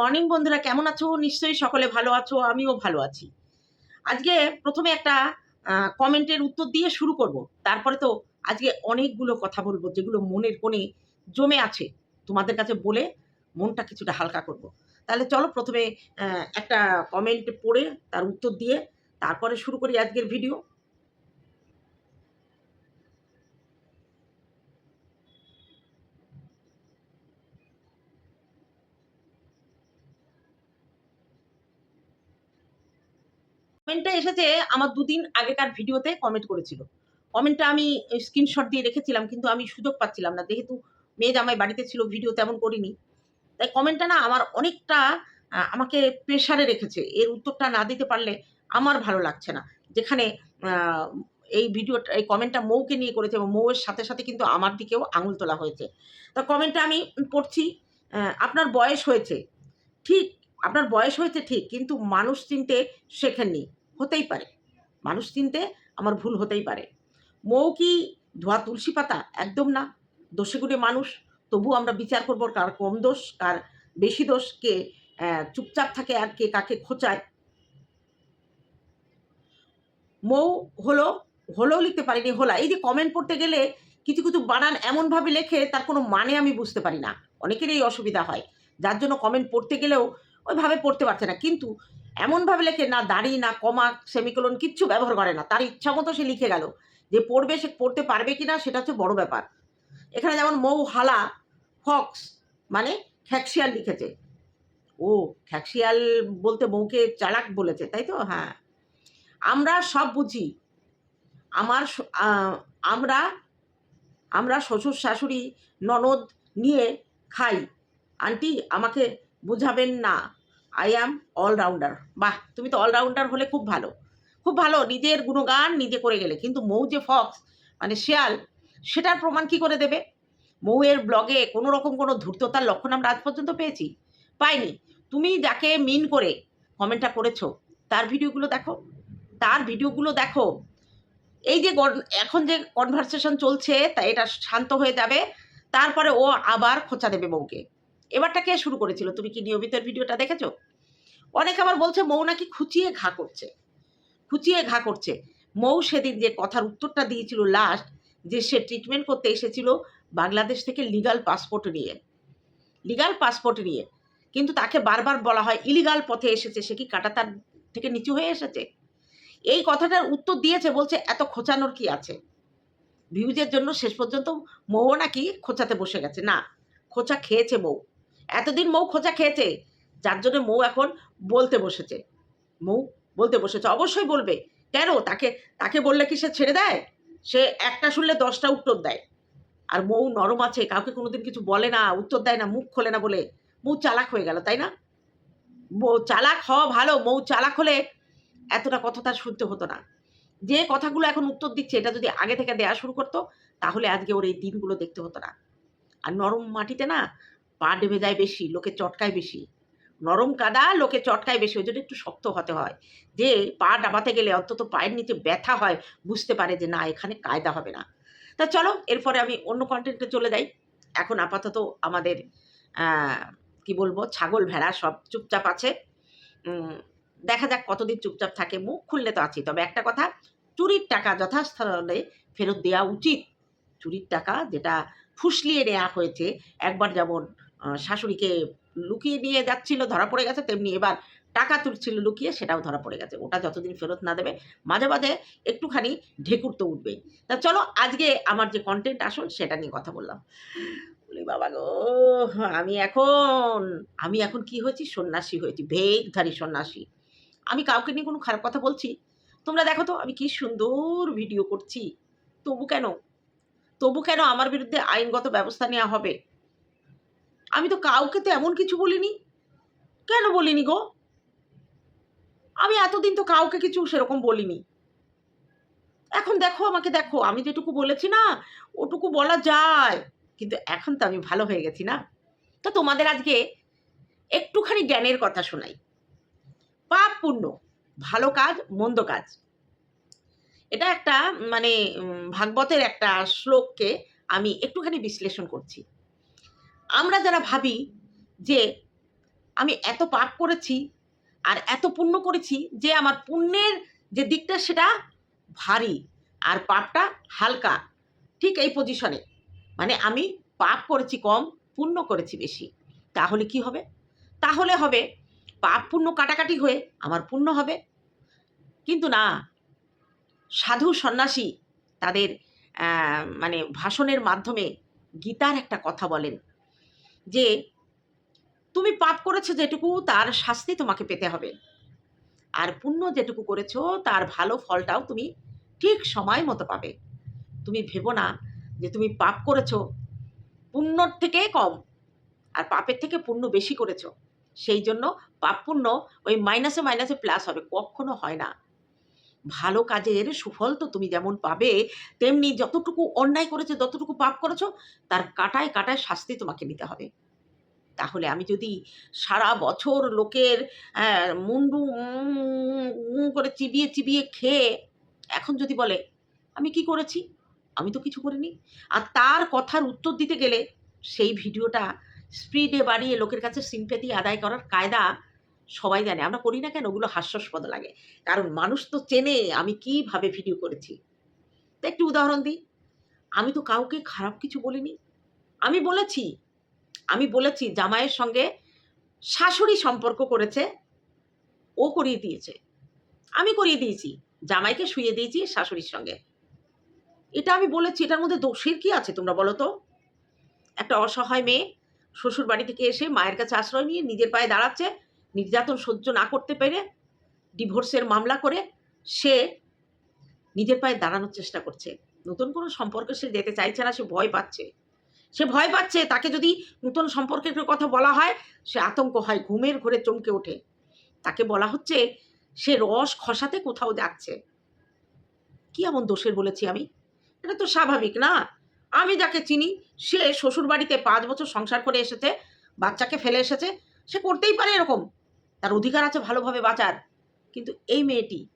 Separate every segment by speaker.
Speaker 1: Morning বন্ধুরা, কেমন আছো? নিশ্চয়ই সকলে ভালো আছো, আমিও ভালো আছি। আজকে প্রথমে একটা কমেন্টের উত্তর দিয়ে শুরু করব। তারপরে তো আজকে অনেকগুলো কথা বলব, যেগুলো মনের কোণে জমে আছে। তোমাদের কাছে বলে মনটা কিছুটা হালকা করব। তাহলে চলো প্রথমে একটা কমেন্ট পড়ে, তার উত্তর দিয়ে, তারপরে শুরু করি আজকের ভিডিও কমেন্টটা এসেছে আমার দুদিন আগেকার ভিডিওতে কমেন্ট করেছিল। কমেন্টটা আমি স্ক্রিনশট দিয়ে রেখেছিলাম, কিন্তু আমি সুযোগ পাচ্ছিলাম না। যেহেতু মেয়ে জামাই বাড়িতে ছিল ভিডিও তেমন করিনি। তাই কমেন্টটা না আমার অনেকটা আমাকে প্রেশারে রেখেছে। এর উত্তরটা না দিতে পারলে আমার ভালো লাগছে না। যেখানে এই ভিডিওটা এই কমেন্টটা মৌকে নিয়ে করেছে এবং মৌয়ের সাথে সাথে কিন্তু আমার দিকেও আঙুল তোলা হয়েছে। তা কমেন্টটা আমি পড়ছি আপনার বয়স হয়েছে। ঠিক, আপনার বয়স হয়েছে ঠিক, কিন্তু মানুষ চিনতে শেখেননি। হতেই পারে। মানুষ চিনতে আমার ভুল হতেই পারে। মৌ কি ধোয়া তুলসী পাতা? একদম না। দোষে গুণে মানুষ। তবু আমরা বিচার করব কার কম দোষ, কার বেশি দোষ, কে চুপচাপ থাকে আর কে কাকে খোঁচায়। মৌ হলো হলেও লিখতে পারিনি, হোলা। এই যে কমেন্ট পড়তে গেলে কিছু কিছু বানান এমনভাবে লেখে, তার কোনো মানে আমি বুঝতে পারি না। অনেকেরই অসুবিধা হয়। যার জন্য কমেন্ট পড়তে গেলেও ওইভাবে পড়তে পারছে না। কিন্তু এমনভাবে লেখে, না দাড়ি, না কমা, সেমিকোলন কিচ্ছু ব্যবহার করে না। তার ইচ্ছা মতো সে লিখে গেল। যে পড়বে সে পড়তে পারবে কি না সেটা হচ্ছে বড় ব্যাপার। এখানে যেমন মৌ হালা ফক্স মানে খ্যাক্সিয়াল লিখেছে। ও খ্যাক্সিয়াল বলতে মৌকে চালাক বলেছে, তাই তো? হ্যাঁ। আমরা সব বুঝি। আমার আমরা আমরা শ্বশুর, শাশুড়ি, ননদ নিয়ে খাই। আন্টি, আমাকে বুঝাবেন না। আই অ্যাম অলরাউন্ডার বাহ, তুমি তো অলরাউন্ডার হলে খুব ভালো। খুব ভালো, নিজের গুণগান নিজে করে গেলে। কিন্তু মৌ যে ফক্স মানে শেয়াল, সেটার প্রমাণ কি করে দেবে? মৌয়ের ব্লগে কোনো রকম কোনো ধূর্ততার লক্ষণ আমরা আজ পর্যন্ত পেয়েছি? পাইনি। তুমি যাকে মিন করে কমেন্টটা করেছ, তার ভিডিওগুলো দেখো। তার ভিডিওগুলো দেখো। এই যে এখন যে কনভারসেশন চলছে, তা এটা শান্ত হয়ে যাবে। তারপরে ও আবার খোঁচা দেবে বউকে এবারটা কে শুরু করেছিল? তুমি কি নিয়মিত ভিডিওটা দেখেছ? অনেক আবার বলছে, মৌ নাকি খুচিয়ে ঘা করছে। খুচিয়ে ঘা করছে। মৌ সেদিন যে কথার উত্তরটা দিয়েছিল লাস্ট যে সে ট্রিটমেন্ট করতে এসেছিল বাংলাদেশ থেকে লিগাল পাসপোর্ট নিয়ে। লিগাল পাসপোর্ট নিয়ে। কিন্তু তাকে বারবার বলা হয় ইলিগাল পথে এসেছে, সে কি কাটাতার থেকে নিচু হয়ে এসেছে? এই কথাটার উত্তর দিয়েছে, বলছে, এত খোঁচানোর কি আছে? ভিউজের জন্য শেষ পর্যন্ত মৌ নাকি খোঁচাতে বসে গেছে। না, খোঁচা খেয়েছে মৌ। এতদিন মৌ খোঁচা খেয়েছে। যার জন্য মৌ এখন বলতে বসেছে। মৌ বলতে বসেছে। অবশ্যই বলবে। কেন? তাকে তাকে বললে কি সে ছেড়ে দেয়? সে একটা শুনলে দশটা উত্তর দেয়। আর মৌ নরম আছে, কাউকে কোনোদিন কিছু বলে না, উত্তর দেয় না, মুখ খোলে না বলে। মৌ চালাক হয়ে গেল, তাই না? মৌ চালাক হওয়া ভালো, মৌ চালাক হলে এতটা কথা তার শুনতে হতো না। যে কথাগুলো এখন উত্তর দিচ্ছে, এটা যদি আগে থেকে দেওয়া শুরু করতো, তাহলে আজকে ওর এই দিনগুলো দেখতে হতো না। আর নরম মাটিতে না পা ডেবে যায় বেশি, লোকে চটকায় বেশি। নরম কাদা, লোকে চটকায় বেশি, ওই জন্য একটু শক্ত হতে হয়। যে পা ডাবাতে গেলে অন্তত পায়ের নিচে ব্যথা হয়, বুঝতে পারে যে না, এখানে কায়দা হবে না। তা চলো, এরপরে আমি অন্য কন্টেন্টে চলে যাই। এখন আপাতত আমাদের কি বলব, ছাগল ভেড়া সব চুপচাপ আছে। দেখা যাক কতদিন চুপচাপ থাকে। মুখ খুললে তো আছি তবে একটা কথা, চুরির টাকা যথাস্থলে ফেরত দেওয়া উচিত। চুরির টাকা যেটা ফুসলিয়ে নেওয়া হয়েছে, একবার যেমন শাশুড়িকে লুকিয়ে নিয়ে যাচ্ছিল, ধরা পড়ে গেছে, তেমনি এবার টাকা তুলছিল লুকিয়ে, সেটাও ধরা পড়ে গেছে। ওটা যতদিন ফেরত না দেবে, মাঝে মাঝে একটুখানি ঢেকুর তো উঠবেই। তা চলো, আজকে আমার যে কন্টেন্ট আসল, সেটা নিয়ে কথা বললাম। বলি, বাবা গো, আমি এখন আমি এখন কি হয়েছি? সন্ন্যাসী হয়েছি ভেগধারী সন্ন্যাসী। আমি কাউকে নিয়ে কোনো খারাপ কথা বলছি? তোমরা দেখো তো, আমি কি সুন্দর ভিডিও করছি। তবু কেন? তবু কেন আমার বিরুদ্ধে আইনগত ব্যবস্থা নেওয়া হবে? আমি তো কাউকে তো এমন কিছু বলিনি। কেন বলিনি গো? আমি এতদিন তো কাউকে কিছু সেরকম বলিনি। এখন দেখো, আমাকে দেখো। আমি যেটুকু বলেছি না, ওটুকু বলা যায়। কিন্তু এখন তো আমি ভালো হয়ে গেছি না? তো তোমাদের আজকে একটুখানি জ্ঞানের কথা শোনাই। পাপ পুণ্য, ভালো কাজ, মন্দ কাজ। এটা একটা মানে ভাগবতের একটা শ্লোককে আমি একটুখানি বিশ্লেষণ করছি। আমরা যারা ভাবি যে আমি এত পাপ করেছি আর এত পুণ্য করেছি যে আমার পুণ্যের যে দিকটা সেটা ভারী আর পাপটা হালকা, ঠিক এই পজিশনে মানে আমি পাপ করেছি কম, পুণ্য করেছি বেশি। তাহলে কি হবে? তাহলে হবে পাপ পুণ্য কাটাকাটি হয়ে আমার পুণ্য হবে। কিন্তু না, সাধু সন্ন্যাসী তাদের মানে ভাষণের মাধ্যমে গীতার একটা কথা বলেন। যে তুমি পাপ করেছ যেটুকু, তার শাস্তি তোমাকে পেতে হবে। আর পুণ্য যেটুকু করেছ, তার ভালো ফলটাও তুমি ঠিক সময় মতো পাবে। তুমি ভেবো না যে তুমি পাপ করেছ, পুণ্যর থেকে কম আর পাপের থেকে পুণ্য বেশি করেছ। সেই জন্য পাপ পুণ্য ওই মাইনাসে মাইনাসে প্লাস হবে, কখনো হয় না। ভালো কাজের সুফল তো তুমি যেমন পাবে তেমনি যতটুকু অন্যায় করেছ যতটুকু পাপ করেছ তার কাটায় কাটায় শাস্তি তোমাকে নিতে হবে। তাহলে আমি যদি সারা বছর লোকের আহ, মুন্ডু করে চিবিয়ে চিবিয়ে খেয়ে এখন যদি বলে আমি কি করেছি? আমি তো কিছু করিনি। আর তার কথার উত্তর দিতে গেলে সেই ভিডিওটা স্পিডে বাড়িয়ে লোকের কাছে সিম্পেতি আদায় করার কায়দা সবাই জানে। আমরা করি না কেন? ওগুলো হাস্যাস্পদ লাগে। কারণ মানুষ তো চেনে আমি কীভাবে ভিডিও করেছি। তো একটু উদাহরণ দিই। আমি তো কাউকে খারাপ কিছু বলিনি। আমি বলেছি আমি বলেছি জামাইয়ের সঙ্গে শাশুড়ি সম্পর্ক করেছে, ও করিয়ে দিয়েছে। আমি করিয়ে দিয়েছি। জামাইকে শুয়ে দিয়েছি শাশুড়ির সঙ্গে। এটা আমি বলেছি, এটার মধ্যে দোষের কি আছে তোমরা বলো তো? একটা অসহায় মেয়ে শ্বশুর বাড়ি থেকে এসে মায়ের কাছে আশ্রয় নিয়ে নিজের পায়ে দাঁড়াচ্ছে নির্যাতন সহ্য না করতে পেরে ডিভোর্সের মামলা করে সে নিজের পায়ে দাঁড়ানোর চেষ্টা করছে। নতুন কোনো সম্পর্কে সে যেতে চাইছে না, সে ভয় পাচ্ছে। সে ভয় পাচ্ছে, তাকে যদি নতুন সম্পর্কের কথা বলা হয়, সে আতঙ্ক হয়, ঘুমের ঘরে চমকে ওঠে। তাকে বলা হচ্ছে, সে রস খসাতে কোথাও যাচ্ছে। কি এমন দোষের বলেছি আমি? এটা তো স্বাভাবিক না। আমি যাকে চিনি, সে শ্বশুর বাড়িতে পাঁচ বছর সংসার করে এসেছে, বাচ্চাকে ফেলে এসেছে, সে করতেই পারে এরকম। তার অধিকার আছে ভালোভাবে বাঁচার। কিন্তু এই মেয়েটি,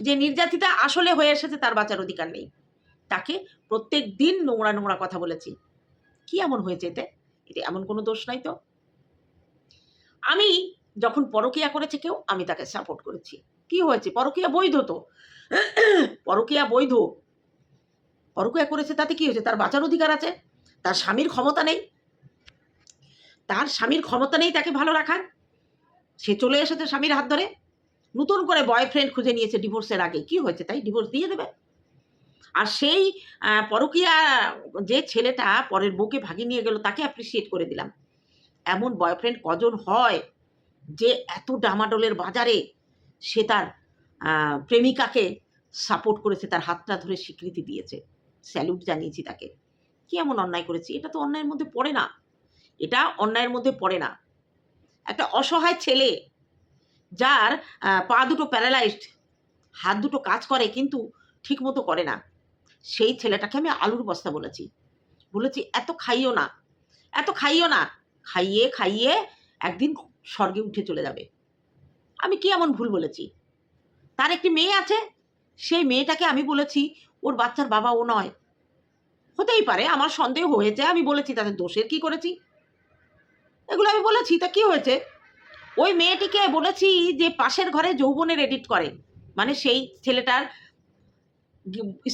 Speaker 1: যে নির্যাতিতা আসলে হয়ে এসেছে তার বাঁচার অধিকার নেই। তাকে প্রত্যেক দিন নোংরা নোংরা কথা বলেছি। কি এমন হয়েছে এতে? এতে এমন কোনো দোষ নাই তো? আমি যখন পরকিয়া করেছে কেউ, আমি তাকে সাপোর্ট করেছি। কি হয়েছে? পরকিয়া বৈধ তো। পরকিয়া বৈধ। পরকিয়া করেছে তাতে কি হয়েছে? তার বাঁচার অধিকার আছে। তার স্বামীর ক্ষমতা নেই। তার স্বামীর ক্ষমতা নেই তাকে ভালো রাখার। সে চলে এসেছে স্বামীর হাত ধরে। নতুন করে বয়ফ্রেন্ড খুঁজে নিয়েছে ডিভোর্সের আগে। কি হয়েছে তাই? ডিভোর্স দিয়ে দেবে। আর সেই পরকীয়া, যে ছেলেটা পরের বউকে ভাগিয়ে নিয়ে গেল, তাকে অ্যাপ্রিসিয়েট করে দিলাম। এমন বয়ফ্রেন্ড কজন হয় যে এত ডামাডোলের বাজারে সে তার প্রেমিকাকে সাপোর্ট করেছে তার হাতটা ধরে স্বীকৃতি দিয়েছে। স্যালুট জানিয়েছি তাকে। কি এমন অন্যায় করেছি? এটা তো অন্যায়ের মধ্যে পড়ে না। এটা অন্যায়ের মধ্যে পড়ে না। একটা অসহায় ছেলে যার পা দুটো প্যারালাইজড হাত দুটো কাজ করে কিন্তু ঠিক মতো করে না। সেই ছেলেটাকে আমি আলুর বস্তা বলেছি। বলেছি, এত খাইও না, এত খাইও না, খাইয়ে খাইয়ে একদিন স্বর্গে উঠে চলে যাবে। আমি কি এমন ভুল বলেছি? তার একটি মেয়ে আছে, সেই মেয়েটাকে আমি বলেছি, ওর বাচ্চার বাবা ও নয়। হতেই পারে, আমার সন্দেহ হয়েছে, আমি বলেছি তাদের দোষের কি করেছি? এগুলো আমি বলেছি, তা কি হয়েছে? ওই মেয়েটিকে বলেছি যে পাশের ঘরে যৌবনের এডিট করে। মানে সেই ছেলেটার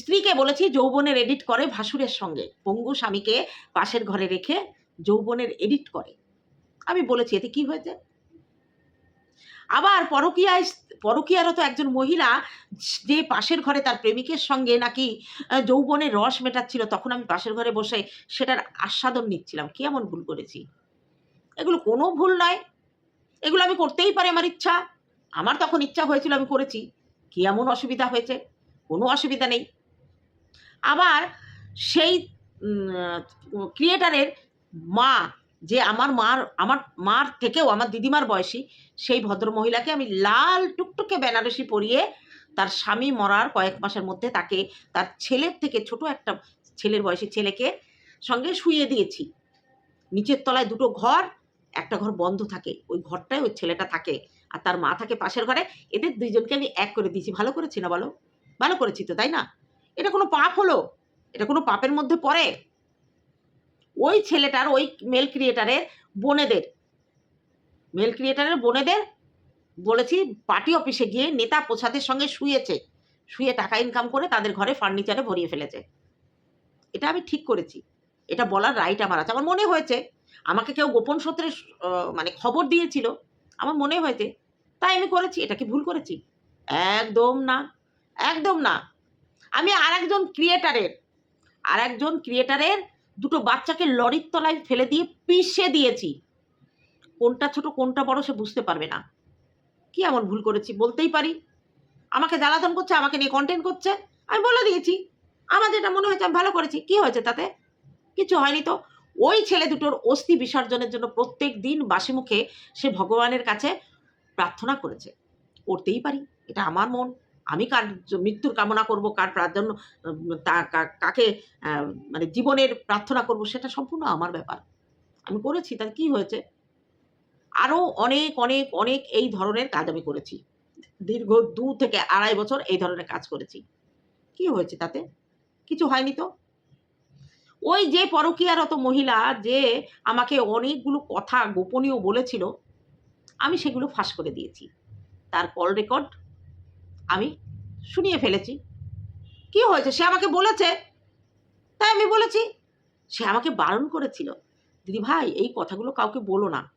Speaker 1: স্ত্রীকে বলেছি যৌবনের এডিট করে ভাসুরের সঙ্গে। পঙ্গু স্বামীকে পাশের ঘরে রেখে যৌবনের এডিট করে। আমি বলেছি, এতে কি হয়েছে? আবার পরকীয়ায় পরকীয়ারত একজন মহিলা যে পাশের ঘরে তার প্রেমিকের সঙ্গে নাকি যৌবনের রস মেটাচ্ছিল, তখন আমি পাশের ঘরে বসে সেটার আস্বাদন নিচ্ছিলাম। কেমন ভুল করেছি? এগুলো কোনো ভুল নয়। এগুলো আমি করতেই পারি আমার ইচ্ছা। আমার তখন ইচ্ছা হয়েছিল আমি করেছি। কি এমন অসুবিধা হয়েছে? কোনো অসুবিধা নেই। আবার সেই ক্রিয়েটারের মা, যে আমার মার আমার মার থেকেও আমার দিদিমার বয়সী, সেই ভদ্রমহিলাকে আমি লাল টুকটুকে বেনারসি পরিয়ে তার স্বামী মরার কয়েক মাসের মধ্যে তাকে তার ছেলের থেকে ছোট একটা ছেলের বয়সী ছেলেকে সঙ্গে শুইয়ে দিয়েছি। নিচের তলায় দুটো ঘর একটা ঘর বন্ধ থাকে, ওই ঘরটায় ওই ছেলেটা থাকে আর তার মা থাকে পাশের ঘরে, এদের দুইজনকে আমি এক করে দিয়েছি। ভালো করেছি না বলো? ভালো করেছি তো, তাই না? এটা কোনো পাপ হলো? এটা কোনো পাপের মধ্যে পড়ে? ওই ছেলেটার, ওই মেল ক্রিয়েটারের বোনেদের মেল ক্রিয়েটারের বোনেদের বলেছি পার্টি অফিসে গিয়ে নেতা প্রসাদের সঙ্গে শুয়েছে। শুয়ে টাকা ইনকাম করে তাদের ঘরে ফার্নিচারে ভরিয়ে ফেলেছে। এটা আমি ঠিক করেছি। এটা বলার রাইট আমার আছে। আমার মনে হয়েছে আমাকে কেউ গোপন সূত্রে মানে খবর দিয়েছিল। আমার মনে হয়েছে, তাই আমি করেছি, এটা কি ভুল করেছি? একদম না একদম না। আমি আর একজন ক্রিয়েটারের আর একজন ক্রিয়েটারের দুটো বাচ্চাকে লরির তলায় ফেলে দিয়ে পিষে দিয়েছি। কোনটা ছোট, কোনটা বড় সে বুঝতে পারবে না। কি এমন ভুল করেছি বলতেই পারি? আমাকে জ্বালাতন করছে, আমাকে নিয়ে কন্টেন্ট করছে। আমি বলে দিয়েছি। আমার যেটা মনে হয়েছে, আমি ভালো করেছি। কি হয়েছে তাতে? কিছু হয়নি তো। ওই ছেলে দুটোর অস্থি বিসর্জনের জন্য প্রত্যেক দিন বাসি মুখে সে ভগবানের কাছে প্রার্থনা করেছে। করতেই পারি, এটা আমার মন। আমি কার মৃত্যুর কামনা করব, কার প্রার্থনা কাকে মানে জীবনের প্রার্থনা করব সেটা সম্পূর্ণ আমার ব্যাপার। আমি করেছি তার কি হয়েছে? আরও অনেক অনেক অনেক এই ধরনের কাজ আমি করেছি। দীর্ঘ দু থেকে আড়াই বছর এই ধরনের কাজ করেছি। কি হয়েছে তাতে? কিছু হয়নি তো? ওই যে পরকীয়ারত মহিলা যে আমাকে অনেকগুলো কথা গোপনীয় বলেছিল, আমি সেগুলো ফাঁস করে দিয়েছি। তার কল রেকর্ড আমি শুনিয়ে ফেলেছি। কি হয়েছে? সে আমাকে বলেছে। তাই আমি বলেছি, সে আমাকে বারণ করেছিল। দিদি ভাই, এই কথাগুলো কাউকে বলো না।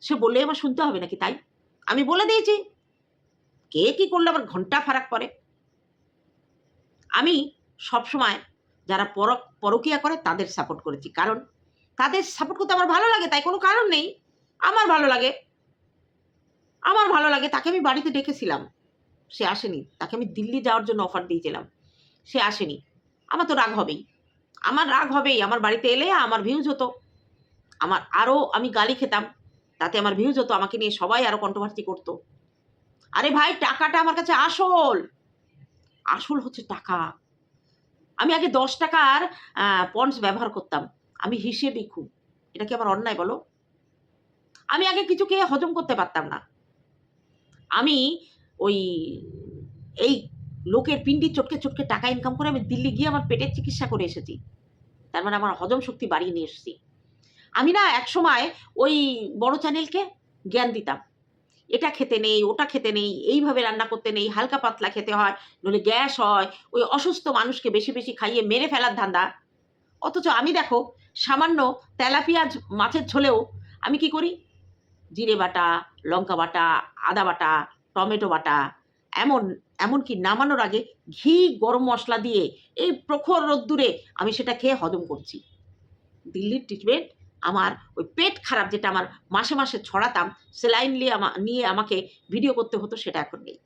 Speaker 1: সে বললে আমার শুনতে হবে নাকি তাই? আমি বলে দিয়েছি। কে কি করলে? আবার ঘণ্টা ফারাক পড়ে আমি সবসময় যারা পর পরকিয়া করে তাদের সাপোর্ট করেছি। কারণ তাদের সাপোর্ট করতে আমার ভালো লাগে, তাই কোনো কারণ নেই। আমার ভালো লাগে। আমার ভালো লাগে, তাকে আমি বাড়িতে ডেকেছিলাম। সে আসেনি। তাকে আমি দিল্লি যাওয়ার জন্য অফার দিয়েছিলাম। সে আসেনি। আমার তো রাগ হবেই। আমার রাগ হবেই। আমার বাড়িতে এলে আমার ভিউজ হতো। আমার আরও আমি গালি খেতাম। তাতে আমার ভিউজ হতো। আমাকে নিয়ে সবাই আরও কন্ট্রোভার্সি করতো। আরে ভাই, টাকাটা আমার কাছে আসল। আসল হচ্ছে টাকা। আমি আগে দশ টাকার পন্ডস ব্যবহার করতাম। আমি হিসেবে খুব এটা কি আমার অন্যায় বলো? আমি আগে কিছু খেয়ে হজম করতে পারতাম না। আমি ওই, এই লোকের পিন্ডি চটকে চটকে টাকা ইনকাম করে আমি দিল্লি গিয়ে আমার পেটের চিকিৎসা করে এসেছি। তার মানে আমার হজম শক্তি বাড়িয়ে নিয়ে এসেছি। আমি না এক সময় ওই বড় চ্যানেলকে জ্ঞান দিতাম। এটা খেতে নেই, ওটা খেতে নেই, এইভাবে রান্না করতে নেই, হালকা পাতলা খেতে হয়, নইলে গ্যাস হয়, ওই অসুস্থ মানুষকে বেশি বেশি খাইয়ে মেরে ফেলার ধান্দা। অথচ আমি দেখো, সামান্য তেলাপিয়া মাছের ঝোলেও আমি কি করি? জিরে বাটা, লঙ্কা বাটা, আদা বাটা, টমেটো বাটা, এমন, এমনকি নামানোর আগে ঘি, গরম মশলা দিয়ে এই প্রখর রোদ্দুরে আমি সেটা খেয়ে হজম করছি। দিল্লির ট্রিটমেন্ট আমার ওই পেট খারাপ যেটা আমার মাসে মাসে ছড়াতাম, সেলাইন নিয়ে আমা, নিয়ে আমাকে ভিডিও করতে হতো, সেটা এখন নেই।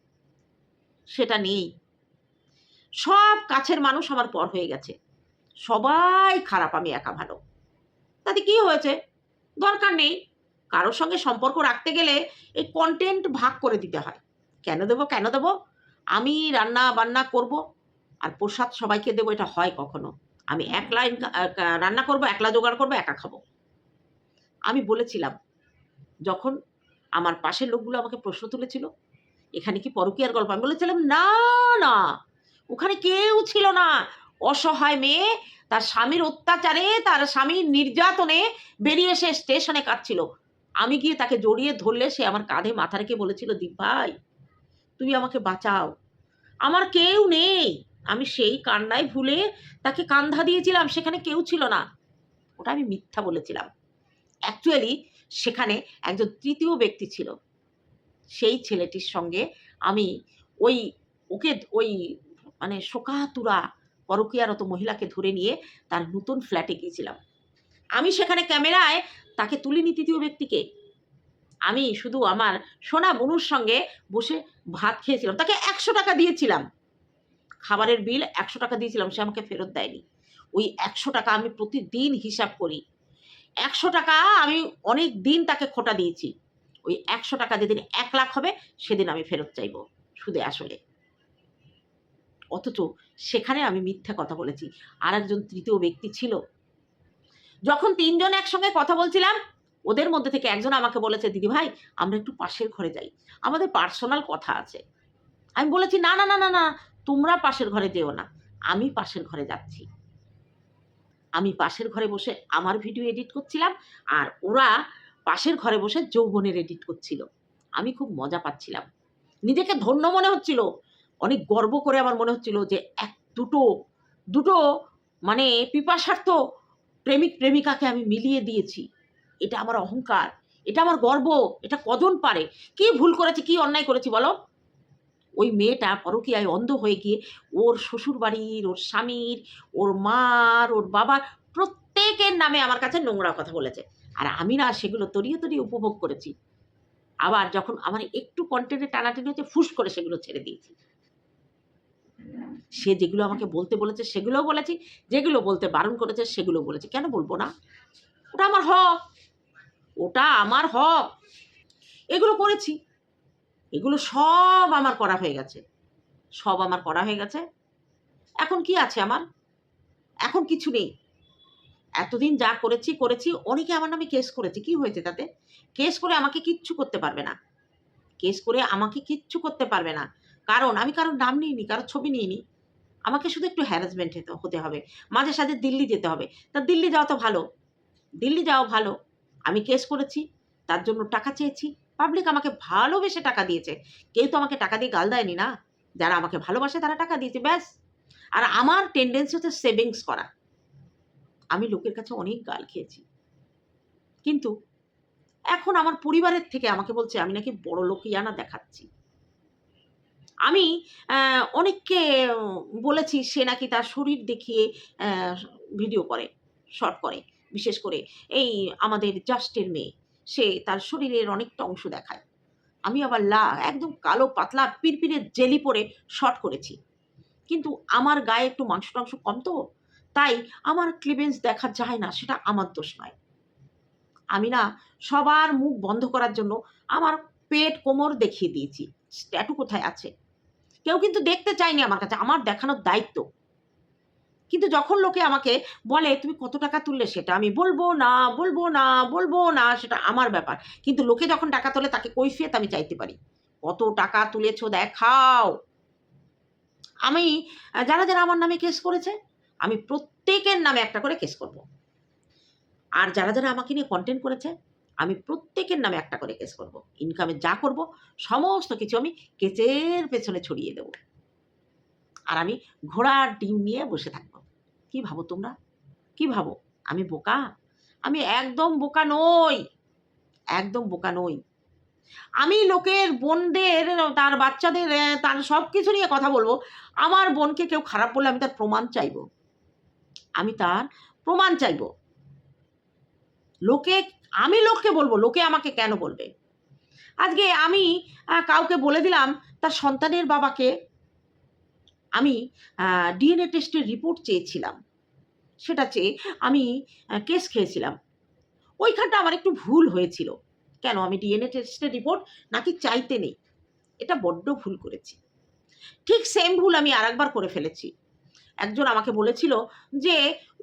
Speaker 1: সেটা নেই। সব কাছের মানুষ আমার পর হয়ে গেছে। সবাই খারাপ, আমি একা ভালো। তাতে কি হয়েছে? দরকার নেই। কারোর সঙ্গে সম্পর্ক রাখতে গেলে এই কন্টেন্ট ভাগ করে দিতে হয়। কেন দেবো কেন দেবো? আমি রান্না বান্না করব আর প্রসাদ সবাইকে দেবো, এটা হয় কখনো। আমি একলা রান্না করব, একলা জোগাড় করব, একা খাব। আমি বলেছিলাম, যখন আমার পাশের লোকগুলো আমাকে প্রশ্ন তুলেছিল, এখানে কি পরকীয়ার গল্প? আমি বলেছিলাম, না না, ওখানে কেউ ছিল না। অসহায় মেয়ে, তার স্বামীর অত্যাচারে, তার স্বামীর নির্যাতনে বেরিয়ে এসে স্টেশনে কাটছিল আমি গিয়ে তাকে জড়িয়ে ধরলে সে আমার কাঁধে মাথা রেখে বলেছিল, দীপ ভাই, তুমি আমাকে বাঁচাও। আমার কেউ নেই। আমি সেই কান্নায় ভুলে তাকে কান্ধা দিয়েছিলাম, সেখানে কেউ ছিল না। ওটা আমি মিথ্যা বলেছিলাম। অ্যাকচুয়ালি সেখানে একজন তৃতীয় ব্যক্তি ছিল। সেই ছেলেটির সঙ্গে আমি ওই, ওকে ওই মানে শোকাতুরা পরকীয়ারত মহিলাকে ধরে নিয়ে তার নতুন ফ্ল্যাটে গিয়েছিলাম। আমি সেখানে ক্যামেরায় তাকে তুলিনি তৃতীয় ব্যক্তিকে। আমি শুধু আমার সোনা বনুর সঙ্গে বসে ভাত খেয়েছিলাম। তাকে একশো টাকা দিয়েছিলাম। খাবারের বিল একশো টাকা দিয়েছিলাম, সে আমাকে ফেরত দেয়নি। ওই একশো টাকা আমি প্রতিদিন হিসাব করি। একশো টাকা আমি অনেক দিন তাকে খোটা দিয়েছি। ওই একশো টাকা যেদিন এক লাখ হবে, সেদিন আমি ফেরত চাইব সুদে আসলে। অথচ সেখানে আমি মিথ্যা কথা বলেছি। আর একজন তৃতীয় ব্যক্তি ছিল। যখন তিনজন একসঙ্গে কথা বলছিলাম, ওদের মধ্যে থেকে একজন আমাকে বলেছে, দিদি ভাই, আমরা একটু পাশের ঘরে যাই। আমাদের পার্সোনাল কথা আছে। আমি বলেছি, না না না না না, তোমরা পাশের ঘরে যেও না। আমি পাশের ঘরে যাচ্ছি। আমি পাশের ঘরে বসে আমার ভিডিও এডিট করছিলাম আর ওরা পাশের ঘরে বসে যৌবনের এডিট করছিল। আমি খুব মজা পাচ্ছিলাম। নিজেকে ধন্য মনে হচ্ছিল। অনেক গর্ব করে আমার মনে হচ্ছিল যে এক দুটো দুটো মানে পিপাসার্থ প্রেমিক, প্রেমিকাকে আমি মিলিয়ে দিয়েছি। এটা আমার অহংকার, এটা আমার গর্ব, এটা কজন পারে। কি ভুল করেছি, কি অন্যায় করেছি বলো? ওই মেয়েটা পরকীয়ায় অন্ধ হয়ে গিয়ে ওর শ্বশুর বাড়ির ওর স্বামীর, ওর মার, ওর বাবার প্রত্যেকের নামে আমার কাছে নোংরা কথা বলেছে। আর আমি না সেগুলো তরিয়ে তরিয়ে উপভোগ করেছি। আবার যখন আমার একটু কন্টেন্টে টানাটানি হচ্ছে ফুস করে সেগুলো ছেড়ে দিয়েছি। সে যেগুলো আমাকে বলতে বলেছে, সেগুলোও বলেছি। যেগুলো বলতে বারণ করেছে, সেগুলো বলেছি। কেন বলব না? ওটা আমার হক। ওটা আমার হক। এগুলো করেছি। এগুলো সব আমার করা হয়ে গেছে। সব আমার করা হয়ে গেছে। এখন কি আছে আমার? এখন কিছু নেই। এতদিন যা করেছি করেছি, অনেকে আমার নামে কেস করেছে। কি হয়েছে তাতে? কেস করে আমাকে কিচ্ছু করতে পারবে না। কেস করে আমাকে কিচ্ছু করতে পারবে না। কারণ, আমি কারোর নাম নিইনি, কারোর ছবি নিইনি। আমাকে শুধু একটু হ্যারাসমেন্ট হতে হবে। মাঝে সাঝে দিল্লি যেতে হবে। তা দিল্লি যাওয়া তো ভালো। দিল্লি যাওয়া ভালো। আমি কেস করেছি, তার জন্য টাকা চেয়েছি। পাবলিক আমাকে ভালোবেসে টাকা দিয়েছে। কেউ তো আমাকে টাকা দিয়ে গাল দেয়নি না। যারা আমাকে ভালোবাসে তারা টাকা দিয়েছে, ব্যাস। আর আমার টেন্ডেন্সি হচ্ছে সেভিংস করা। আমি লোকের কাছে অনেক গাল খেয়েছি। কিন্তু এখন আমার পরিবারের থেকে আমাকে বলছে, আমি নাকি বড় লোকিয়ানা দেখাচ্ছি। আমি অনেককে বলেছি, সে নাকি তার শরীর দেখিয়ে ভিডিও করে শর্ট করে। বিশেষ করে এই আমাদের জাস্টের মেয়ে। সে তার শরীরের অনেকটা অংশ দেখায়। আমি আবার লা, একদম কালো, পাতলা, পিরপিরে জেলি পরে শর্ট করেছি। কিন্তু আমার গায়ে একটু মাংস টাংস কম তো, তাই আমার ক্লিভেন্স দেখা যায় না, সেটা আমার দোষ নয়। আমি না, সবার মুখ বন্ধ করার জন্য আমার পেট কোমর দেখিয়ে দিয়েছি। স্ট্যাটু কোথায় আছে? কেউ কিন্তু দেখতে চায়নি আমার কাছে, আমার দেখানোর দায়িত্ব। কিন্তু যখন লোকে আমাকে বলে, তুমি কত টাকা তুললে সেটা আমি বলব না বলব না বলব না, সেটা আমার ব্যাপার। কিন্তু লোকে যখন টাকা তোলে, তাকে কৈফিয়ত আমি চাইতে পারি। কত টাকা তুলেছো দেখাও। আমি, যারা যারা আমার নামে কেস করেছে, আমি প্রত্যেকের নামে একটা করে কেস করব। আর যারা যারা আমাকে নিয়ে কন্টেন্ট করেছে, আমি প্রত্যেকের নামে একটা করে কেস করব। ইনকামে যা করব, সমস্ত কিছু আমি কেচের পেছনে ছড়িয়ে দেব। আর আমি ঘোড়ার ডিম নিয়ে বসে থাকব। কি ভাবো তোমরা? কি ভাবো? আমি বোকা? আমি একদম বোকা নই। একদম বোকা নই। আমি লোকের, বোনদের, তার বাচ্চাদের তার সব কিছু নিয়ে কথা বলব। আমার বোনকে কেউ খারাপ বললে আমি তার প্রমাণ চাইব। আমি তার প্রমাণ চাইব। লোকে, আমি লোককে বলব, লোকে আমাকে কেন বলবে? আজকে আমি কাউকে বলে দিলাম, তার সন্তানের বাবাকে আমি ডিএনএ টেস্টের রিপোর্ট চেয়েছিলাম। সেটা চেয়ে আমি কেস খেয়েছিলাম। ওইখানটা আমার একটু ভুল হয়েছিল। কেন? আমি ডিএনএ টেস্টের রিপোর্ট নাকি চাইতে নেই। এটা বড্ড ভুল করেছি। ঠিক সেম ভুল আমি আরেকবার করে ফেলেছি। একজন আমাকে বলেছিল যে,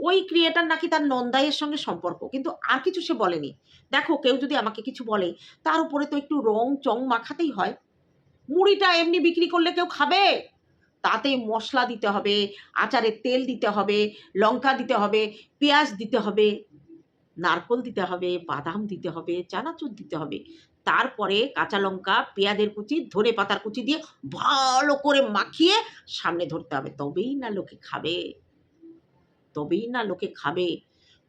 Speaker 1: ওই ক্রিয়েটার নাকি তার নন্দাইয়ের সঙ্গে সম্পর্ক, কিন্তু আর কিছু সে বলেনি। দেখো, কেউ যদি আমাকে কিছু বলে, তার উপরে তো একটু রং চং মাখাতেই হয়। মুড়িটা এমনি বিক্রি করলে কেউ খাবে? তাতে মশলা দিতে হবে, আচারে তেল দিতে হবে, লঙ্কা দিতে হবে, পেঁয়াজ দিতে হবে, নারকল দিতে হবে, বাদাম দিতে হবে, চানাচুর দিতে হবে। তারপরে কাঁচা লঙ্কা, পেঁয়াজের কুচি, ধনে পাতার কুচি দিয়ে ভালো করে মাখিয়ে সামনে ধরতে হবে। তবেই না লোকে খাবে। তবেই না লোকে খাবে।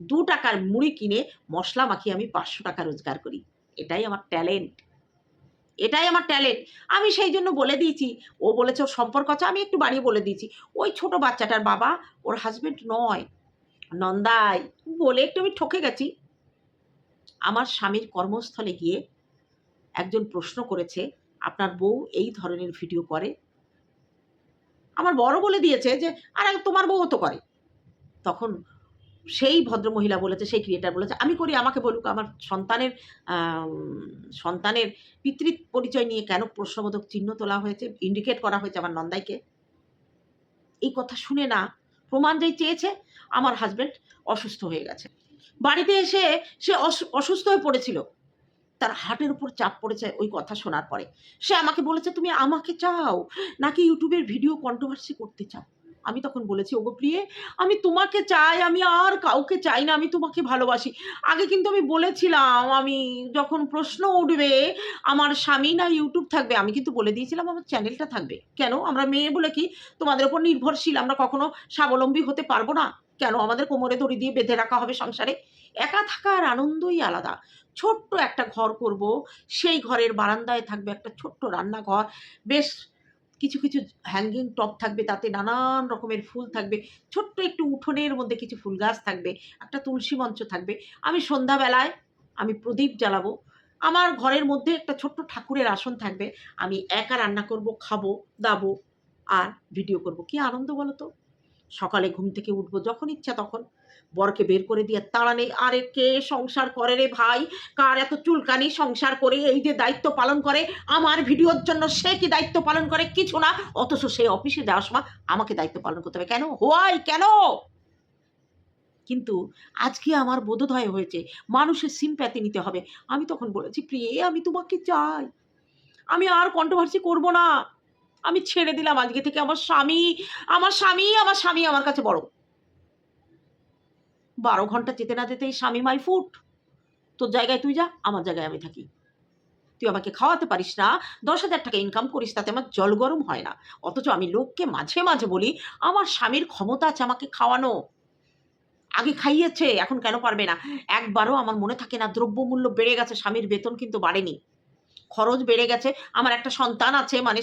Speaker 1: দু টাকার মুড়ি কিনে মশলা মাখিয়ে আমি পাঁচশো টাকা রোজগার করি। এটাই আমার ট্যালেন্ট। এটাই আমার ট্যালেন্ট আমি সেই জন্য বলে দিয়েছি। ও বলেছে, ওর সম্পর্ক আছে, আমি একটু বাড়িয়ে বলে দিয়েছি। ওই ছোট বাচ্চাটার বাবা ওর হাজবেন্ড নয়, নন্দাই। বলে একটু আমি ঠকে গেছি। আমার স্বামীর কর্মস্থলে গিয়ে একজন প্রশ্ন করেছে, আপনার বউ এই ধরনের ভিডিও করে? আমার বড় বলে দিয়েছে যে, আর, তোমার বউ তো করে। তখন সেই ভদ্রমহিলা বলেছে, সেই ক্রিয়েটার বলেছে, আমি করি, আমাকে বলুক, আমার সন্তানের সন্তানের পিতৃ পরিচয় নিয়ে কেন প্রশ্নবোধক চিহ্ন তোলা হয়েছে ইন্ডিকেট করা হয়েছে আমার নন্দাইকে? এই কথা শুনে না, প্রমাণ যেই চেয়েছে, আমার হাজবেন্ড অসুস্থ হয়ে গেছে। বাড়িতে এসে সে অসু- অসুস্থ হয়ে পড়েছিল। তার হার্টের উপর চাপ পড়েছে ওই কথা শোনার পরে। সে আমাকে বলেছে, তুমি আমাকে চাও, নাকি ইউটিউবের ভিডিও কন্ট্রোভার্সি করতে চাও? আমি তখন বলেছি, ওগো প্রিয়ে, আমি তোমাকে চাই, আমি আর কাউকে চাই না, আমি তোমাকে ভালোবাসি। আগে কিন্তু আমি বলেছিলাম, আমি যখন প্রশ্ন উঠবে, আমার স্বামী না ইউটিউব থাকবে? আমি কিন্তু বলে দিয়েছিলাম, আমার চ্যানেলটা থাকবে। কেন? আমরা মেয়ে বলে কি? তোমাদের ওপর নির্ভরশীল, আমরা কখনো স্বাবলম্বী হতে পারব না। কেন? আমাদের কোমরে দড়ি দিয়ে বেঁধে রাখা হবে সংসারে। একা থাকার আনন্দই আলাদা। ছোট্ট একটা ঘর করব, সেই ঘরের বারান্দায় থাকবে একটা ছোট্ট রান্নাঘর। বেশ কিছু কিছু হ্যাঙ্গিং টপ থাকবে, তাতে নানান রকমের ফুল থাকবে। ছোট্ট একটু উঠোনের মধ্যে কিছু ফুল গাছ থাকবে, একটা তুলসী মঞ্চ থাকবে। আমি সন্ধ্যাবেলায় আমি প্রদীপ জ্বালাবো। আমার ঘরের মধ্যে একটা ছোট্ট ঠাকুরের আসন থাকবে। আমি একা রান্না করব, খাব, দাবো আর ভিডিও করব। কি আনন্দ বলো তো? সকালে ঘুম থেকে উঠবো যখন ইচ্ছা তখন। বরকে বের করে দিয়ে তাড়া নেই। আরে কে সংসার করে রে ভাই? কার এত চুলকানি সংসার করে? এই যে দায়িত্ব পালন করে, আমার ভিডিওর জন্য সে কি দায়িত্ব পালন করে? কিছু না। অথচ সে অফিসে যাওয়ার সময় আমাকে দায়িত্ব পালন করতে হবে। কেন? হোয়াই? কেন? কিন্তু আজকে আমার বোধোদয় হয়েছে, মানুষের সিম্প্যাথি নিতে হবে। আমি তখন বলেছি, প্রিয়ে, আমি তোমাকে চাই। আমি আর কন্ট্রোভার্সি করব না। আমি ছেড়ে দিলাম আজকে থেকে আমার স্বামী। আমার স্বামী আমার স্বামী আমার কাছে বড়। বারো ঘণ্টা যেতে না যেতেই স্বামী মাই ফুট। তোর জায়গায় তুই যা, আমার জায়গায় আমি থাকি। তুই আমাকে খাওয়াতে পারিস না, দশ হাজার টাকা ইনকাম করিস, তাতে আমার জল গরম হয় না। অথচ আমি লোককে মাঝে মাঝে বলি, আমার স্বামীর ক্ষমতা আছে আমাকে খাওয়ানো। আগে খাইয়েছে, এখন কেন পারবে না? একবারও আমার মনে থাকে না, দ্রব্যমূল্য বেড়ে গেছে, স্বামীর বেতন কিন্তু বাড়েনি। খরচ বেড়ে গেছে, আমার একটা সন্তান আছে মানে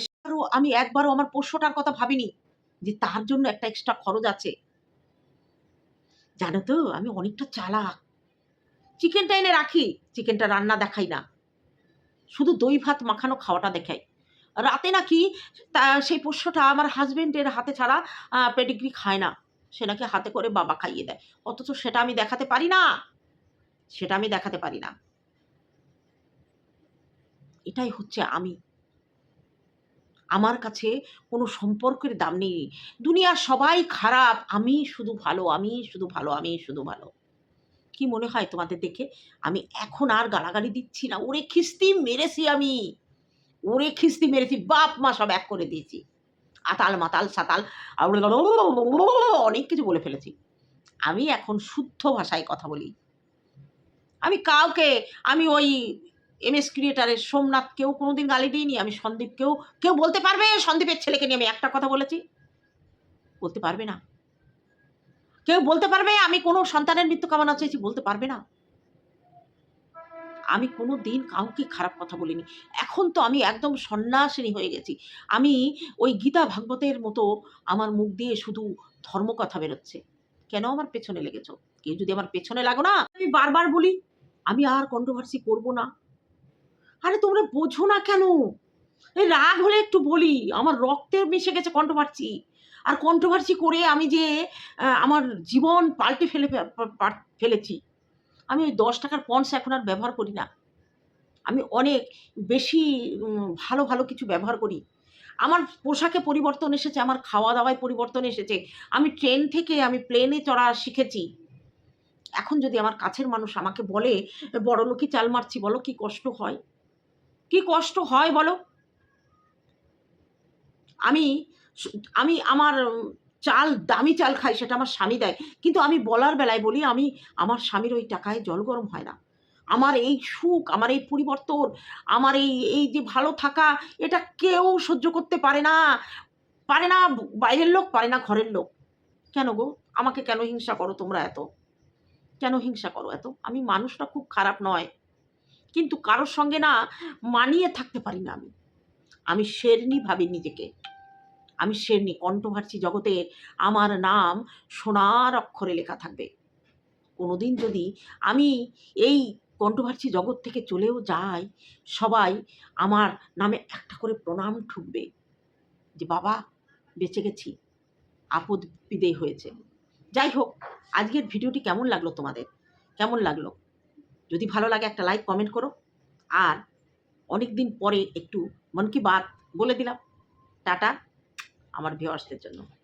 Speaker 1: আমি একবারও আমার পোষ্যটার কথা ভাবিনি যে তার জন্য একটা এক্সট্রা খরচ আছে। জানো তো, আমি অনেকটা চালাক। চিকেনটা এনে রাখি চিকেনটা রান্না দেখাই না। শুধু দই, ভাত, মাখানো খাওয়াটা দেখাই। রাতে নাকি তা, সেই পোষ্যটা আমার হাজবেন্ডের হাতে ছাড়া পেডিগ্রি খায় না। সে নাকি হাতে করে বাবা খাইয়ে দেয়। অথচ সেটা আমি দেখাতে পারি না। সেটা আমি দেখাতে পারি না। এটাই হচ্ছে আমি। আমার কাছে কোনো সম্পর্কের দাম নেই। দুনিয়ার সবাই খারাপ। আমি শুধু ভালো, আমি শুধু ভালো, আমি শুধু ভালো। কি মনে হয় তোমাদের দেখে? আমি এখন আর গালাগালি দিচ্ছি না। ওরে খিস্তি মেরেছি আমি। ওরে খিস্তি মেরেছি। বাপ মা সব এক করে দিয়েছি। আতাল মাতাল সাতাল। অনেক কিছু বলে ফেলেছি। আমি এখন শুদ্ধ ভাষায় কথা বলি। আমি কাউকে, আমি ওই এম এস ক্রিয়েটারের সোমনাথকেও কোনোদিন গালি দিইনি, আমি সন্দীপকেও। কেউ বলতে পারবে? সন্দীপের ছেলেকে নিয়ে আমি একটা কথা বলেছি। বলতে পারবে না। কেউ বলতে পারবে? আমি কোনো সন্তানের মৃত্যু কামনা চেয়েছি, বলতে পারবে না। আমি কোনো দিন কাউকে খারাপ কথা বলিনি। এখন তো আমি একদম সন্ন্যাসিনী হয়ে গেছি। আমি ওই গীতা ভাগবতের মতো আমার মুখ দিয়ে শুধু ধর্মকথা বেরোচ্ছে। কেন আমার পেছনে লেগেছ? কেউ যদি আমার পেছনে লাগো না, আমি বারবার বলি, আমি আর কন্ট্রোভার্সি করব না। আরে তোমরা বোঝো না কেন? এই রাগ হলে একটু বলি, আমার রক্তে মিশে গেছে কন্ট্রোভার্সি আর কন্ট্রোভার্সি করে আমি যে আমার জীবন পাল্টে ফেলে ফেলেছি। আমি ওই দশ টাকার পন্স এখন আর ব্যবহার করি না। আমি অনেক বেশি ভালো ভালো কিছু ব্যবহার করি। আমার পোশাকে পরিবর্তন এসেছে, আমার খাওয়া দাওয়ায় পরিবর্তন এসেছে। আমি ট্রেন থেকে, আমি প্লেনে চড়া শিখেছি। এখন যদি আমার কাছের মানুষ আমাকে বলে বড় লোকই চাল মারছি, বলো কি কষ্ট হয়? কি কষ্ট হয় বলো? আমি আমি আমার চাল, দামি চাল খাই, সেটা আমার স্বামী দেয়। কিন্তু আমি বলার বেলায় বলি, আমি, আমার স্বামীর ওই টাকায় জল গরম হয় না। আমার এই সুখ, আমার এই পরিবর্তন, আমার এই এই যে ভালো থাকা, এটা কেউ সহ্য করতে পারে না। পারে না বাইরের লোক, পারে না ঘরের লোক। কেন গো? আমাকে কেন হিংসা করো তোমরা এত? কেন হিংসা করো এত? আমি মানুষটা খুব খারাপ নয়। কিন্তু কারোর সঙ্গে না মানিয়ে থাকতে পারি না আমি। আমি শেরনি ভাবি নিজেকে। আমি শেরনি, কণ্ঠভার্সি জগতে আমার নাম সোনার অক্ষরে লেখা থাকবে। কোনোদিন যদি আমি এই কণ্ঠভার্সি জগৎ থেকে চলেও যাই, সবাই আমার নামে একটা করে প্রণাম ঠুকবে যে, বাবা, বেঁচে গেছি। আপদ বিদেয় হয়েছে। যাই হোক, আজকের ভিডিওটি কেমন লাগল তোমাদের? কেমন লাগল? যদি ভালো লাগে একটা লাইক কমেন্ট করো। আর অনেক দিন পরে একটু মন কি বাত বলে দিলাম। টাটা, আমার ভিউয়ার্সদের জন্য।